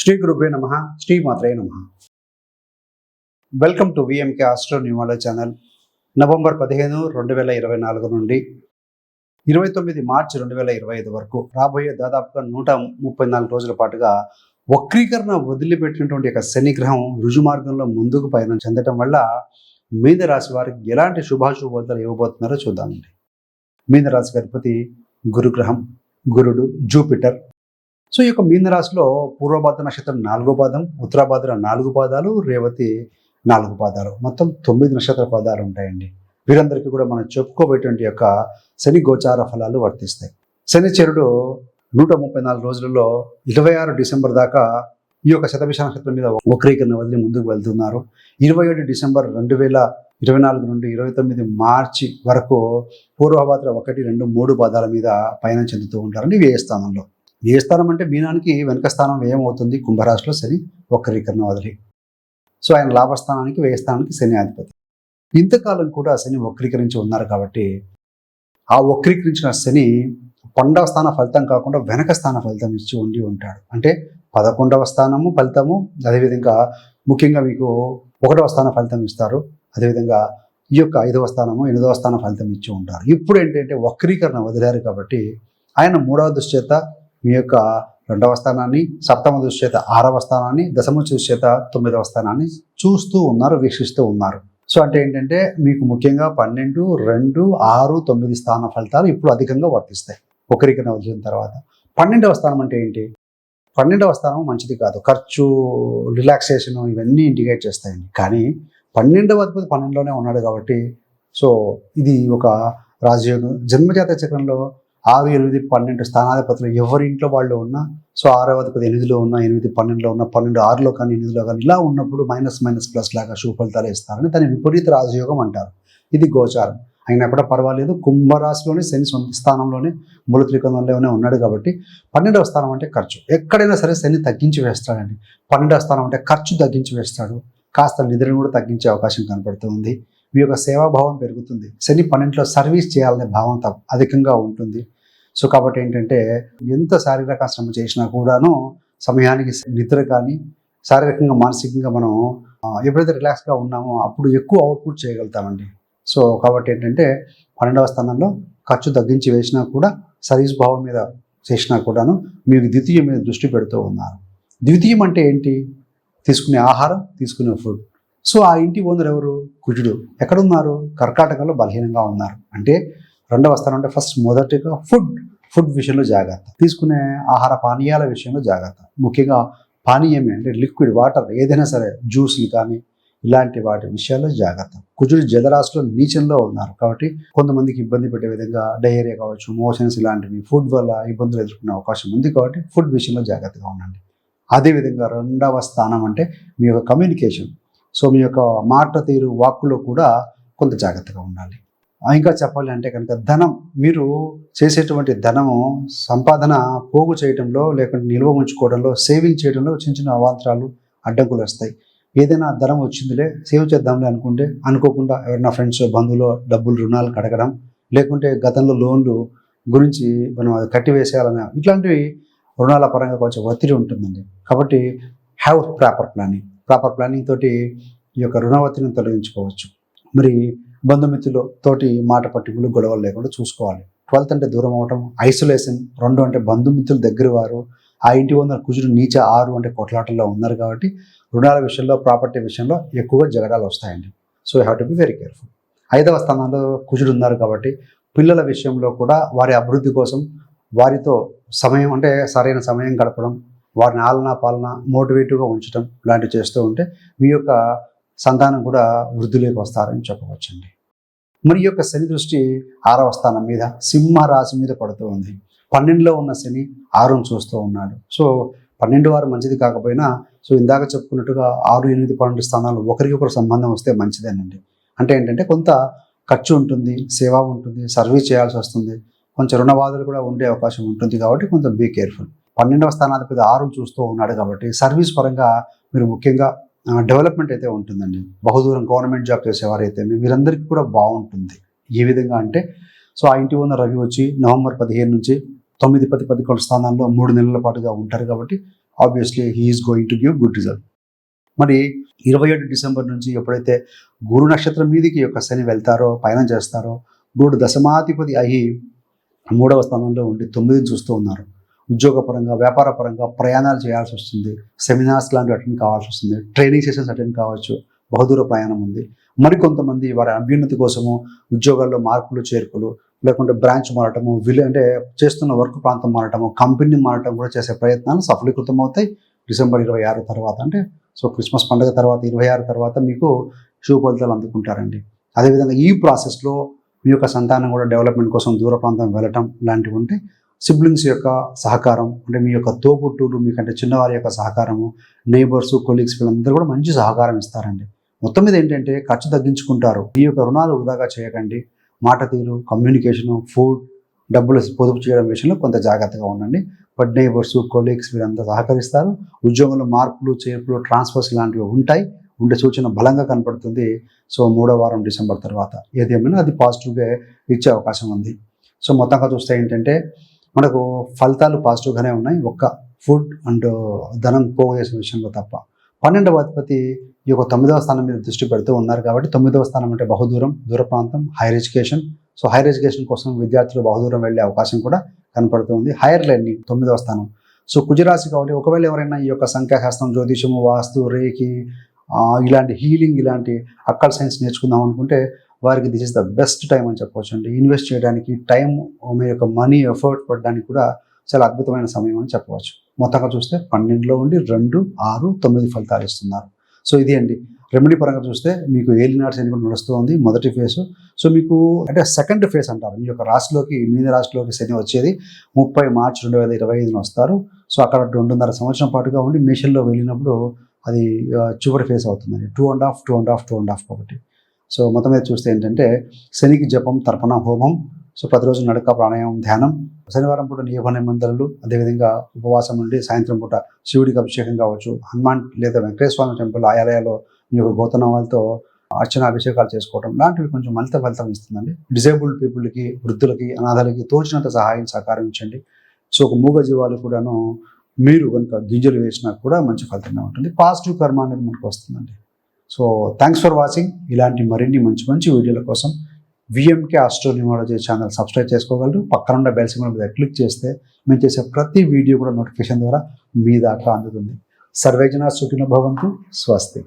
శ్రీ గురుభ్యో నమ శ్రీ మాత్రే నమ. వెల్కమ్ టు విఎంకే ఆస్ట్రో న్యూమాలో ఛానల్ నవంబర్ పదిహేను రెండు వేల ఇరవై నాలుగు నుండి ఇరవై తొమ్మిది మార్చి రెండు వేల ఇరవై ఐదు వరకు రాబోయే దాదాపుగా నూట ముప్పై నాలుగు రోజుల పాటుగా వక్రీకరణ వదిలిపెట్టినటువంటి యొక్క శనిగ్రహం రుజు మార్గంలో ముందుకు పయనం చెందటం వల్ల మీన రాశి వారికి ఎలాంటి శుభాశుభాలు ఇవ్వబోతున్నారో చూద్దామండి. మీన రాశికి అధిపతి గురుగ్రహం గురుడు జూపిటర్ సో ఈ యొక్క మీనరాశిలో పూర్వభాద్ర నక్షత్రం నాలుగో పాదం ఉత్తరాభాద్ర నాలుగు పాదాలు రేవతి నాలుగు పాదాలు. మొత్తం తొమ్మిది నక్షత్ర పాదాలు ఉంటాయండి. వీరందరికీ కూడా మనం చెప్పుకోబోయేటువంటి యొక్క శని గోచార ఫలాలు వర్తిస్తాయి. శనిచెరుడు నూట ముప్పై నాలుగు రోజులలో ఇరవై ఆరు డిసెంబర్ దాకా ఈ యొక్క శతభిష నక్షత్రం మీద వక్రీకరణ వదిలి ముందుకు వెళ్తున్నారు. ఇరవై ఏడు డిసెంబర్ రెండు వేల ఇరవై నాలుగు నుండి ఇరవై తొమ్మిది మార్చి వరకు పూర్వభాద్ర ఒకటి రెండు మూడు పాదాల మీద పయనం చెందుతూ ఉంటారండి వ్యయ స్థానంలో. ఏ స్థానం అంటే మీనానికి వెనుక స్థానం వ్యయమవుతుంది కుంభరాశిలో శని వక్రీకరణ వదిలి. సో ఆయన లాభస్థానానికి వ్యయ స్థానానికి శని అధిపతి. ఇంతకాలం కూడా శని వక్రీకరించి ఉన్నారు కాబట్టి ఆ వక్రీకరించిన శని పండవ స్థాన ఫలితం కాకుండా వెనక స్థాన ఫలితం ఇచ్చి ఉండి ఉంటాడు. అంటే పదకొండవ స్థానము ఫలితము అదేవిధంగా ముఖ్యంగా మీకు ఒకటవ స్థాన ఫలితం ఇస్తారు. అదేవిధంగా ఈ యొక్క ఐదవ స్థానము ఎనిమిదవ స్థాన ఫలితం ఇచ్చి ఉంటారు. ఇప్పుడు ఏంటంటే వక్రీకరణ వదిలారు కాబట్టి ఆయన మూడవ దృష్చేత మీ యొక్క రెండవ స్థానాన్ని సప్తమ దృశ్యత ఆరవ స్థానాన్ని దశమ దృశ్యత తొమ్మిదవ స్థానాన్ని చూస్తూ ఉన్నారు వీక్షిస్తూ ఉన్నారు. సో అంటే ఏంటంటే మీకు ముఖ్యంగా పన్నెండు రెండు ఆరు తొమ్మిది స్థాన ఫలితాలు ఇప్పుడు అధికంగా వర్తిస్తాయి. ఒకరికైనా వచ్చిన తర్వాత. పన్నెండవ స్థానం అంటే ఏంటి? పన్నెండవ స్థానం మంచిది కాదు. ఖర్చు రిలాక్సేషన్ ఇవన్నీ ఇండికేట్ చేస్తాయండి. కానీ పన్నెండవ అధిపతి పన్నెండులోనే ఉన్నాడు కాబట్టి సో ఇది ఒక రాజయోగం. జన్మజాత చక్రంలో ఆరు ఎనిమిది పన్నెండు స్థానాధిపతులు ఎవరి ఇంట్లో వాళ్ళు ఉన్నా సో ఆరవది అధిపతి ఎనిమిదిలో ఉన్న ఎనిమిది పన్నెండులో ఉన్న పన్నెండు ఆరులో కానీ ఎనిమిదిలో కానీ ఇలా ఉన్నప్పుడు మైనస్ మైనస్ ప్లస్ లాగా శుభ ఫలితాలు ఇస్తారని దాని విపరీత రాజయోగం అంటారు. ఇది గోచారం. అయినా కూడా పర్వాలేదు. కుంభరాశిలోనే శని సొంత స్థానంలోనే మూల త్రికోణంలోనే ఉన్నాడు కాబట్టి పన్నెండవ స్థానం అంటే ఖర్చు. ఎక్కడైనా సరే శని తగ్గించి వేస్తాడండి. పన్నెండవ స్థానం అంటే ఖర్చు తగ్గించి వేస్తాడు. కాస్త నిద్రను కూడా తగ్గించే అవకాశం కనపడుతుంది మీ యొక్క సేవాభావం పెరుగుతుంది. శని పన్నెండులో సర్వీస్ చేయాలనే భావం అధికంగా ఉంటుంది. సో కాబట్టి ఏంటంటే ఎంత శారీరక శ్రమ చేసినా కూడాను సమయానికి నిద్ర కానీ శారీరకంగా మానసికంగా మనం ఎప్పుడైతే రిలాక్స్గా ఉన్నామో అప్పుడు ఎక్కువ అవుట్పుట్ చేయగలుగుతామండి. సో కాబట్టి ఏంటంటే పన్నెండవ స్థానంలో ఖర్చు తగ్గించి వేసినా కూడా సర్వీస్ భావం మీద చేసినా కూడాను మీకు ద్వితీయం మీద దృష్టి పెడుతూ ఉన్నారు. ద్వితీయం అంటే ఏంటి? తీసుకునే ఆహారం తీసుకునే ఫుడ్. సో ఆ ఇంటి ఓనర్ ఎవరు? కుజుడు. ఎక్కడున్నారు? కర్కాటకంలో బలహీనంగా ఉన్నారు. అంటే రెండవ స్థానం అంటే ఫస్ట్ మొదటిగా ఫుడ్ ఫుడ్ విషయంలో జాగ్రత్త. తీసుకునే ఆహార పానీయాల విషయంలో జాగ్రత్త. ముఖ్యంగా పానీయమే అంటే లిక్విడ్ వాటర్ ఏదైనా సరే జ్యూస్లు కానీ ఇలాంటి వాటి విషయాల్లో జాగ్రత్త. కుజుడు జలరాశిలో నీచంలో ఉన్నారు కాబట్టి కొంతమందికి ఇబ్బంది పెట్టే విధంగా డయేరియా కావచ్చు మోషన్స్ ఇలాంటివి ఫుడ్ వల్ల ఇబ్బందులు ఎదుర్కొనే అవకాశం ఉంది కాబట్టి ఫుడ్ విషయంలో జాగ్రత్తగా ఉండండి. అదేవిధంగా రెండవ స్థానం అంటే మీ యొక్క కమ్యూనికేషన్. సో మీ యొక్క మాట తీరు వాక్కులో కూడా కొంత జాగ్రత్తగా ఉండాలి. ఇంకా చెప్పాలి అంటే కనుక ధనం మీరు చేసేటువంటి ధనము సంపాదన పోగు చేయడంలో లేకుంటే నిల్వ ఉంచుకోవడంలో సేవింగ్ చేయడంలో చిన్న చిన్న అవాంతరాలు అడ్డంకులు వస్తాయి. ఏదైనా ధనం వచ్చిందిలే సేవ్ చేద్దాంలే అనుకుంటే అనుకోకుండా ఎవరైనా ఫ్రెండ్స్ బంధువులు డబ్బులు రుణాలు కడగడం లేకుంటే గతంలో లోన్లు గురించి మనం అది కట్టివేసేయాలని ఇట్లాంటివి రుణాల పరంగా కొంచెం ఒత్తిడి ఉంటుందండి. కాబట్టి have proper planning proper planning తోటి ఈ యొక్క రుణ తొలగించుకోవచ్చు. మరి బంధుమిత్రులు తోటి మాట పట్టింపులు గొడవలు లేకుండా చూసుకోవాలి. ట్వెల్త్ అంటే దూరం అవటం ఐసోలేషన్ రెండు అంటే బంధుమిత్రులు దగ్గర వారు ఆ ఇంటి వందల కుజుడు నీచ ఆరు అంటే కొట్లాటల్లో ఉన్నారు కాబట్టి రుణాల విషయంలో ప్రాపర్టీ విషయంలో ఎక్కువగా జగడాలు వస్తాయండి. So you have to be very careful ఐదవ స్థానంలో కుజుడు ఉన్నారు కాబట్టి పిల్లల విషయంలో కూడా వారి అభివృద్ధి కోసం వారితో సమయం అంటే సరైన సమయం గడపడం వారిని ఆలన పాలన మోటివేటివ్గా ఉంచడం ఇలాంటివి చేస్తూ ఉంటే మీ యొక్క సంతానం కూడా వృద్ధిలోకి వస్తారని చెప్పవచ్చండి. మరి యొక్క శని దృష్టి ఆరవ స్థానం మీద సింహ రాశి మీద పడుతూ ఉంది. పన్నెండులో ఉన్న శని ఆరును చూస్తూ ఉన్నాడు. సో పన్నెండు వారు మంచిది కాకపోయినా సో ఇందాక చెప్పుకున్నట్టుగా ఆరు ఎనిమిది పన్నెండు స్థానాలు ఒకరికొకరు సంబంధం వస్తే మంచిదేనండి. అంటే ఏంటంటే కొంత ఖర్చు ఉంటుంది సేవ ఉంటుంది సర్వీస్ చేయాల్సి వస్తుంది. కొంచెం రుణబాధలు కూడా ఉండే అవకాశం ఉంటుంది కాబట్టి కొంచెం బీ కేర్ఫుల్. పన్నెండవ స్థానాధిపతి ఆరు చూస్తూ ఉన్నాడు కాబట్టి సర్వీస్ పరంగా మీరు ముఖ్యంగా డెవలప్మెంట్ అయితే ఉంటుందండి. బహుదూరం గవర్నమెంట్ జాబ్ చేసేవారైతే మీరందరికీ కూడా బాగుంటుంది. ఏ విధంగా అంటే సో ఆ ఇంటి ఉన్న రవి వచ్చి నవంబర్ పదిహేను నుంచి తొమ్మిది పది పదకొండు స్థానాల్లో మూడు నెలల పాటుగా ఉంటారు కాబట్టి obviously he's going to give good result మరి ఇరవై ఏడు డిసెంబర్ నుంచి ఎప్పుడైతే గురు నక్షత్రం మీదకి యొక్క శని వెళ్తారో పయనం చేస్తారో గురుడు దశమాధిపతి అయి మూడవ స్థానంలో ఉండి తొమ్మిదిని చూస్తూ ఉన్నారు. ఉద్యోగపరంగా వ్యాపారపరంగా ప్రయాణాలు చేయాల్సి వస్తుంది. సెమినార్స్ లాంటివి అటెండ్ కావాల్సి వస్తుంది. ట్రైనింగ్ సెషన్స్ అటెండ్ కావచ్చు. బహుదూర ప్రయాణం ఉంది. మరికొంతమంది వారి అభ్యున్నతి కోసము ఉద్యోగాల్లో మార్పులు చేర్పులు లేకుంటే బ్రాంచ్ మారటము విలే అంటే చేస్తున్న వర్క్ ప్రాంతం మారటము కంపెనీ మారటం కూడా చేసే ప్రయత్నాలు సఫలీకృతం అవుతాయి డిసెంబర్ ఇరవై ఆరు తర్వాత అంటే సో క్రిస్మస్ పండుగ తర్వాత ఇరవై ఆరు తర్వాత మీకు శుభ ఫలితాలు అందుకుంటారండి. అదేవిధంగా ఈ ప్రాసెస్లో మీ యొక్క సంతానం కూడా డెవలప్మెంట్ కోసం దూర ప్రాంతం వెళ్ళటం లాంటివి ఉంటే సిబ్లింగ్స్ యొక్క సహకారం అంటే మీ యొక్క తోబుట్టులు మీకంటే చిన్నవారి యొక్క సహకారము నైబర్స్ కొలీగ్స్ వీళ్ళందరూ కూడా మంచి సహకారం ఇస్తారండి. మొత్తం మీద ఏంటంటే ఖర్చు తగ్గించుకుంటారు. మీ యొక్క రుణాలు వృధాగా చేయకండి. మాట తీరు కమ్యూనికేషను ఫుడ్ డబ్బులు పొదుపు చేయడం విషయంలో కొంత జాగ్రత్తగా ఉండండి. బట్ నైబర్స్ కొలీగ్స్ వీళ్ళంతా సహకరిస్తారు. ఉద్యోగంలో మార్పులు చేర్పులు ట్రాన్స్ఫర్స్ లాంటివి ఉంటాయి. ఉండే సూచన బలంగా కనపడుతుంది. సో మూడో వారం డిసెంబర్ తర్వాత ఏదేమైనా అది పాజిటివ్గా ఇచ్చే అవకాశం ఉంది. సో మొత్తంగా చూస్తే ఏంటంటే మనకు ఫలితాలు పాజిటివ్గానే ఉన్నాయి. ఒక్క ఫుడ్ అండ్ ధనం పోగు విషయంలో తప్ప. పన్నెండవ అధిపతి ఈ యొక్క తొమ్మిదవ స్థానం మీద దృష్టి పెడుతూ ఉన్నారు కాబట్టి తొమ్మిదవ స్థానం అంటే బహుదూరం దూర ప్రాంతం higher education so higher education కోసం విద్యార్థులు బహుదూరం వెళ్ళే అవకాశం కూడా కనపడుతుంది హైయర్ లెర్నింగ్ తొమ్మిదవ స్థానం. సో కుజరాశి కాబట్టి ఒకవేళ ఎవరైనా ఈ యొక్క సంఖ్యాశాస్త్రం జ్యోతిషము వాస్తు రేకి ఇలాంటి హీలింగ్ ఇలాంటి అక్కల్ సైన్స్ నేర్చుకుందాం అనుకుంటే వారికి this is the best time అని చెప్పవచ్చు అండి ఇన్వెస్ట్ చేయడానికి టైం మీ యొక్క మనీ ఎఫర్ట్ పడడానికి కూడా చాలా అద్భుతమైన సమయం అని చెప్పవచ్చు. మొత్తంగా చూస్తే పన్నెండులో ఉండి రెండు ఆరు తొమ్మిది ఫలితాలు ఇస్తున్నారు. సో ఇది అండి. రెమెడీ పరంగా చూస్తే మీకు ఏలినాడ్స్ శని కూడా నడుస్తుంది మొదటి ఫేజ్ సో మీకు అంటే సెకండ్ ఫేజ్ అంటారు. మీ యొక్క రాశిలోకి మీన రాశిలోకి శని వచ్చేది ముప్పై మార్చి రెండు వేల ఇరవై ఐదున వస్తారు. సో అక్కడ రెండున్నర సంవత్సరం పాటుగా ఉండి మేషన్లో వెళ్ళినప్పుడు అది చివరి ఫేస్ అవుతుందండి. Two and half two and half two and half ఒకటి సో మొత్తం మీద చూస్తే ఏంటంటే శనికి జపం తర్పణ హోమం సో ప్రతిరోజు నడక ప్రాణాయామం ధ్యానం. శనివారం పూట నియమ నిబంధనలు అదేవిధంగా ఉపవాసం నుండి సాయంత్రం పూట శివుడికి అభిషేకం కావచ్చు హనుమాన్ లేదా వెంకటేశ్వర టెంపుల్ ఆలయాల్లో మీ యొక్క గోతనామాలతో అర్చన అభిషేకాలు చేసుకోవడం లాంటివి కొంచెం మలిత ఫలితం ఇస్తుందండి. డిజేబుల్డ్ పీపుల్కి వృద్ధులకి అనాథలకి తోచినంత సహాయం సహకారం ఇచ్చండి సో ఒక మూగ జీవాలు కూడాను మీరు కనుక గింజలు వేసినా కూడా మంచి ఫలితంగా ఉంటుంది. పాజిటివ్ కర్మ అనేది మనకు వస్తుందండి. సో థ్యాంక్స్ ఫర్ వాచింగ్ ఇలాంటి మరిన్ని మంచి మంచి వీడియోల కోసం విఎంకే ఆస్ట్రోనిమాలజీ ఛానల్ సబ్స్క్రైబ్ చేసుకోగలరు. పక్కన ఉన్న బెల్ సింబల్ మీద క్లిక్ చేస్తే మేము చేసే ప్రతి వీడియో కూడా నోటిఫికేషన్ ద్వారా మీ దాకా అందుతుంది. సర్వేజన సుఖిన భవంతు. స్వస్తి.